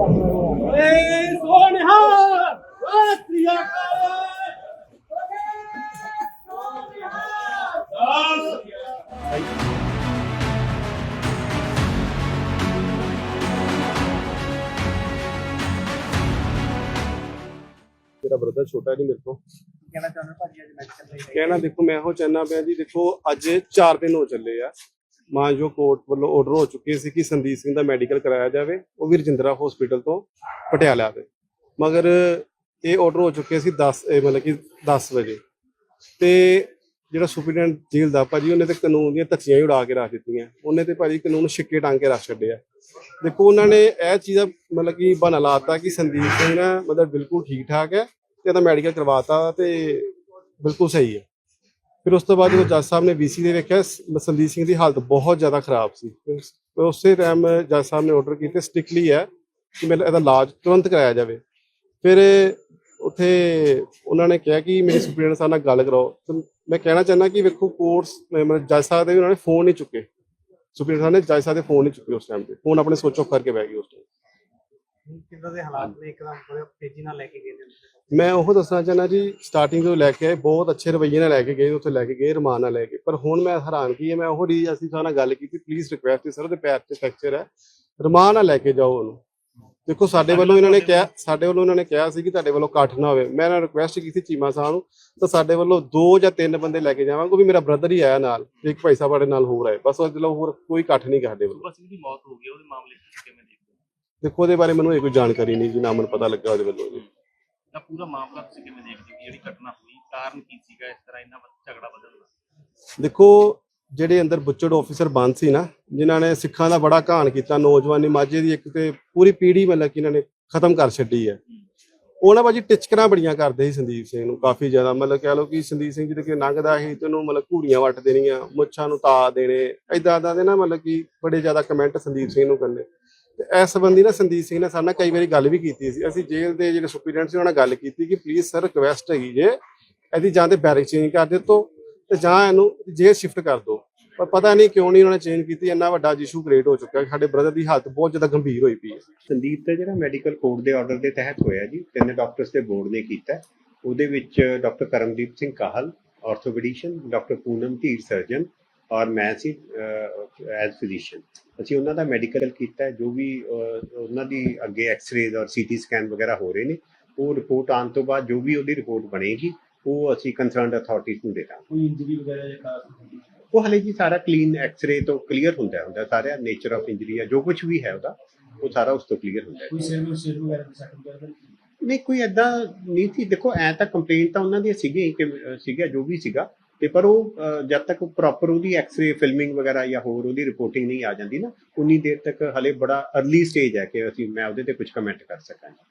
ਏ ਸੋਨਿਹਾ ਓ ਤ੍ਰਿਆ ਮੇਰਾ ਬ੍ਰਦਰ ਛੋਟਾ ਨਹੀਂ ਮੇਰੇ ਤੋਂ? ਕਹਿਣਾ ਚਾਹੁੰਦਾ ਭਾਜੀ ਅੱਜ ਮੈਡੀਕਲ ਲਈ ਕਹਿਣਾ ਦੇਖੋ ਮੈਂ ਉਹ ਚਾਹੁੰਦਾ ਪਿਆ ਜੀ ਦੇਖੋ ਅੱਜ 4 ਦਿਨ ਹੋ ਚੱਲੇ ਆ। ਮਾਂ ਜੋ ਕੋਰਟ ਵੱਲੋਂ ਆਰਡਰ ਹੋ ਚੁੱਕੇ ਸੀ ਕਿ ਸੰਦੀਪ ਸਿੰਘ ਦਾ ਮੈਡੀਕਲ ਕਰਾਇਆ ਜਾਵੇ, ਉਹ ਵੀ ਰਜਿੰਦਰਾ ਹਸਪੀਟਲ ਤੋਂ ਪਟਿਆਲਾ ਦੇ। ਮਗਰ ਇਹ ਆਰਡਰ ਹੋ ਚੁੱਕੇ ਸੀ 10 ਮਤਲਬ ਕਿ 10 ਵਜੇ। ਤੇ ਜਿਹੜਾ ਸੁਪਰੀਡੈਂਟ ਜੇਲ੍ਹ ਦਾ ਭਾਜੀ, ਉਹਨੇ ਤੇ ਕਾਨੂੰਨ ਦੀਆਂ ਧੱਚੀਆਂ ਹੀ ਉਡਾ ਕੇ ਰੱਖ ਦਿੱਤੀਆਂ। ਉਹਨੇ ਤੇ ਭਾਜੀ ਕਾਨੂੰਨ ਛਿੱਕੇ ਟਾਂਗ ਕੇ ਰੱਖ ਛੱਡਿਆ। ਦੇਖੋ, ਉਹਨਾਂ ਨੇ ਇਹ ਚੀਜ਼ਾਂ ਮਤਲਬ ਕਿ ਬਣਾ ਲਾਤਾ ਕਿ ਸੰਦੀਪ ਸਿੰਘ ਨਾ ਮਤਲਬ ਬਿਲਕੁਲ ਠੀਕ ਠਾਕ ਹੈ ਤੇ ਇਹਦਾ ਮੈਡੀਕਲ ਕਰਵਾਤਾ ਤੇ ਬਿਲਕੁਲ ਸਹੀ ਹੈ। ਫਿਰ ਉਸ ਤੋਂ ਬਾਅਦ ਜਦੋਂ ਜੱਜ ਸਾਹਿਬ ਨੇ ਵੀਸੀ ਦੇ ਵੇਖਿਆ ਸੰਦੀਪ ਸਿੰਘ ਦੀ ਹਾਲਤ ਬਹੁਤ ਜ਼ਿਆਦਾ ਖਰਾਬ ਸੀ। ਉਸੇ ਟਾਈਮ ਜੱਜ ਸਾਹਿਬ ਨੇ ਆਰਡਰ ਕੀਤੇ ਸਟ੍ਰਿਕਟਲੀ ਹੈ ਕਿ ਮਤਲਬ ਇਹਦਾ ਇਲਾਜ ਤੁਰੰਤ ਕਰਾਇਆ ਜਾਵੇ। ਫਿਰ ਉੱਥੇ ਉਹਨਾਂ ਨੇ ਕਿਹਾ ਕਿ ਮੇਰੀ ਸੁਪਰੀਡੈਂਟ ਸਾਹਿਬ ਨਾਲ ਗੱਲ ਕਰਾਓ। ਮੈਂ ਕਹਿਣਾ ਚਾਹੁੰਦਾ ਕਿ ਵੇਖੋ ਕੋਰਸ ਮਤਲਬ ਜੱਜ ਸਾਹਿਬ ਦੇ ਵੀ ਉਹਨਾਂ ਨੇ ਫੋਨ ਨਹੀਂ ਚੁੱਕੇ। ਸੁਪਰੀਡੈਂਟ ਸਾਹਿਬ ਨੇ ਜੱਜ ਸਾਹਿਬ ਦੇ ਫੋਨ ਨਹੀਂ ਚੁੱਕੇ ਉਸ ਟਾਈਮ ਤੇ। ਫੋਨ ਆਪਣੇ ਸੋਚੋ ਕਰਕੇ ਬਹਿ ਗਏ ਉਸ ਟਾਈਮ ਕਿੰਨਾ ਦੇ ਹਾਲਾਤ ਨੇ, ਇੱਕਦਮ ਬੜੇ ਤੇਜ਼ੀ ਨਾਲ ਲੈ ਕੇ ਗਏ ਨੇ। ਮੈਂ ਉਹ ਦੱਸਣਾ ਚਾਹੁੰਦਾ ਜੀ ਸਟਾਰਟਿੰਗ ਤੋਂ ਲੈ ਕੇ ਆਏ ਬਹੁਤ ਅੱਛੇ ਰਵੱਈਏ ਨਾਲ ਲੈ ਕੇ ਗਏ ਉੱਥੇ ਲੈ ਕੇ ਗਏ ਰਮਾਨ ਨਾਲ ਲੈ ਕੇ। ਪਰ ਹੁਣ ਮੈਂ ਹੈਰਾਨ ਕੀ ਹੈ ਮੈਂ ਉਹ ਰੀ ਅਸੀਂ ਸਾਰਾ ਨਾਲ ਗੱਲ ਕੀਤੀ ਪਲੀਜ਼ ਰਿਕੁਐਸਟ ਹੈ ਸਰ ਉਹਦੇ ਪੈਰ 'ਚ ਫ੍ਰੈਕਚਰ ਹੈ। ਰਮਾਨ ਨਾਲ ਲੈ ਕੇ ਜਾਓ ਉਹਨੂੰ। ਦੇਖੋ ਸਾਡੇ ਵੱਲੋਂ ਇਹਨਾਂ ਨੇ ਕਿਹਾ ਸਾਡੇ ਵੱਲੋਂ ਇਹਨਾਂ ਨੇ ਕਿਹਾ ਸੀ ਕਿ ਤੁਹਾਡੇ ਵੱਲੋਂ ਇਕੱਠ ਨਾ ਹੋਵੇ। ਮੈਂ ਇਹਨਾਂ ਰਿਕੁਐਸਟ ਕੀਤੀ ਚੀਮਾ ਸਾਹਿਬ ਨੂੰ ਤਾਂ ਸਾਡੇ ਵੱਲੋਂ ਦੋ ਜਾਂ ਤਿੰਨ ਬੰਦੇ ਲੈ ਕੇ ਜਾਵਾਂਗੇ ਉਹ ਵੀ ਮੇਰਾ ਬ੍ਰਦਰ ਹੀ ਆਇਆ ਨਾਲ ਇੱਕ ਭਾਈ ਸਾਹਿਬ ਸਾਡੇ ਨਾਲ ਹੋਰ ਆਏ। ਬਸ ਉਹਦੇ ਵੱਲੋਂ ਹੋਰ ਕੋਈ ਇਕੱਠ ਨਹੀਂ ਸਾਡੇ ਵੱਲੋਂ। ਬਸ ਦੀ ਮੌਤ ਹੋ ਗਈ ਉਹਦੇ ਮਾਮਲੇ ਕਿਵੇਂ ਦੇਖਦੇ? ਦੇਖੋ ਉਹਦੇ ਬਾਰੇ ਮੈਨੂੰ ਇਹ ਕੋਈ ਜਾਣਕਾਰੀ ਨਹੀਂ ਜੀ ਨਾ ਮੈਨੂੰ ਪਤਾ ਲੱਗਾ ਉਹਦੇ ਵੱਲੋਂ ਜੀ। ਤਾਂ ਪੂਰਾ ਮਾਮਲਾ ਤੁਸੀਂ ਕਿਵੇਂ ਦੇਖਦੇ ਹੋ ਕਿ ਜਿਹੜੀ ਘਟਨਾ ਹੋਈ, ਕਾਰਨ ਕੀ ਸੀਗਾ, ਇਸ ਤਰ੍ਹਾਂ ਇੰਨਾ ਵੱਧ ਝਗੜਾ ਵਧਣ ਦਾ? ਦੇਖੋ, ਜਿਹੜੇ ਅੰਦਰ ਬੁੱਚੜ ਆਫੀਸਰ ਬੰਦ ਸੀ ਨਾ, ਜਿਨ੍ਹਾਂ ਨੇ ਸਿੱਖਾਂ ਦਾ ਬੜਾ ਘਾਣ ਕੀਤਾ, ਨੌਜਵਾਨੀ ਮਾਝੇ ਦੀ ਇੱਕ ਤੇ ਪੂਰੀ ਪੀੜ੍ਹੀ ਮਤਲਬ ਕਿ ਇਹਨਾਂ ਨੇ ਖਤਮ ਕਰ ਛੱਡੀ ਹੈ। ਉਹਨਾਂ ਬਾਜੀ ਟਿਚਕਰਾਂ ਬੜੀਆਂ ਕਰਦੇ ਸੀ ਸੰਦੀਪ ਸਿੰਘ ਨੂੰ, ਕਾਫੀ ਜ਼ਿਆਦਾ, ਮਤਲਬ ਕਹਿ ਲਓ ਕਿ ਸੰਦੀਪ ਸਿੰਘ ਜਿਹਦੇ ਕਿ ਲੰਘਦਾ ਸੀ ਤੇ ਉਹਨੂੰ ਮਤਲਬ ਘੂੜੀਆਂ ਵੱਟ ਦੇਣੀਆਂ, ਮੁੱਛਾਂ ਨੂੰ ਤਾ ਦੇਣੇ ਏਦਾਂ ਏਦਾਂ ਦੇ ਨਾ ਮਤਲਬ ਕਿ ਬੜੇ ਜ਼ਿਆਦਾ ਕਮੈਂਟ ਸੰਦੀਪ ਸਿੰਘ ਨੂੰ ਕਰਨੇ। ਤੇ ਇਸ ਸੰਬੰਧੀ ਨਾ ਸੰਦੀਪ ਸਿੰਘ ਨੇ ਸਾਡੇ ਨਾਲ ਕਈ ਵਾਰੀ ਗੱਲ ਵੀ ਕੀਤੀ ਸੀ। ਅਸੀਂ ਜੇਲ੍ਹ ਦੇ ਜਿਹੜੇ ਸੁਪਰੀਡੈਂਟ ਸੀ, ਉਹਨਾਂ ਨਾਲ ਗੱਲ ਕੀਤੀ ਕਿ ਪਲੀਜ਼ ਸਰ ਰਿਕਵੈਸਟ ਹੈਗੀ ਜੇ, ਇਹਦੀ ਜਾਂ ਤੇ ਬੈਰਿਕ ਚੇਂਜ ਕਰ ਦਿੱਤੋ ਤੇ ਜਾਂ ਇਹਨੂੰ ਜੇਲ੍ਹ ਸ਼ਿਫਟ ਕਰ ਦਿਓ। ਪਰ ਪਤਾ ਨਹੀਂ ਕਿਉਂ ਨਹੀਂ ਉਹਨਾਂ ਨੇ ਚੇਂਜ ਕੀਤੀ, ਇੰਨਾ ਵੱਡਾ ਇਸ਼ੂ ਕ੍ਰੀਏਟ ਹੋ ਚੁੱਕਾ ਸਾਡੇ ਬ੍ਰਦਰ ਦੀ ਹਾਲਤ ਬਹੁਤ ਜ਼ਿਆਦਾ ਗੰਭੀਰ ਹੋਈ ਪਈ ਹੈ। ਸੰਦੀਪ ਦਾ ਜਿਹੜਾ ਮੈਡੀਕਲ ਕੋਡ ਦੇ ਆਰਡਰ ਦੇ ਤਹਿਤ ਹੋਇਆ ਜੀ, ਤਿੰਨ ਡਾਕਟਰਸ ਦੇ ਬੋਰਡ ਨੇ ਕੀਤਾ। ਉਹਦੇ ਵਿੱਚ doctor Karamdeep Singh Kahal orthopaedician doctor Poonam Dhir surgeon ਔਰ ਮੈਂ ਸੀ ਐਜ਼ ਫਿਜ਼ੀਸ਼ੀਅਨ ਅਸੀਂ ਉਹਨਾਂ ਦਾ ਮੈਡੀਕਲ ਕੀਤਾ ਹੈ ਜੋ ਵੀ ਉਹਨਾਂ ਦੀ ਅੱਗੇ ਐਕਸ-ਰੇਜ਼ ਔਰ ਸੀਟੀ ਸਕੈਨ ਵਗੈਰਾ ਹੋ ਰਹੇ ਨੇ ਉਹ ਰਿਪੋਰਟ ਆਉਣ ਤੋਂ ਬਾਅਦ ਜੋ ਵੀ ਉਹਦੀ ਰਿਪੋਰਟ ਬਣੇਗੀ ਉਹ ਅਸੀਂ ਕੰਸਰਨਡ ਅਥਾਰਟੀਜ਼ ਨੂੰ ਦੇ ਦਾਂਗੇ। ਕੋਈ ਇੰਜਰੀ ਵਗੈਰਾ ਜਾਂ ਖਾਸ ਉਹ ਹਲੇ ਜੀ ਸਾਰਾ ਕਲੀਨ ਐਕਸ-ਰੇ ਤੋਂ ਕਲੀਅਰ ਹੁੰਦਾ ਹੁੰਦਾ ਸਾਰਾ ਨੇਚਰ ਆਫ ਇੰਜਰੀ ਹੈ ਜੋ ਕੁਝ ਵੀ ਹੈ ਉਹਦਾ ਉਹ ਸਾਰਾ ਉਸ ਤੋਂ ਕਲੀਅਰ ਹੁੰਦਾ ਹੈ। ਕੋਈ ਸਿਰ ਸਿਰ ਵਗੈਰਾ ਦੀ ਸੱਟ ਵਗੈਰਾ ਨਹੀਂ ਕੋਈ ਐਦਾਂ ਨਹੀਂ ਸੀ। ਦੇਖੋ ਐ ਤਾਂ ਕੰਪਲੇਂਟ ਤਾਂ ਉਹਨਾਂ ਦੀ ਸੀਗੀ ਕਿ ਸੀਗਾ ਜੋ ਵੀ ਸੀਗਾ ਤੇ ਪਰ ਉਹ ਜਦ ਤੱਕ ਪ੍ਰੋਪਰ ਉਹਦੀ ਐਕਸ-ਰੇ ਫਿਲਮਿੰਗ ਵਗੈਰਾ ਜਾਂ ਹੋਰ ਉਹਦੀ ਰਿਪੋਰਟਿੰਗ ਨਹੀਂ ਆ ਜਾਂਦੀ ਨਾ, ਉਨੀ ਦੇਰ ਤੱਕ ਹਲੇ ਬੜਾ अर्ਲੀ ਸਟੇਜ ਹੈ ਕਿ ਅਸੀਂ, ਮੈਂ ਉਹਦੇ ਤੇ ਕੁਝ ਕਮੈਂਟ ਕਰ ਸਕਾਂ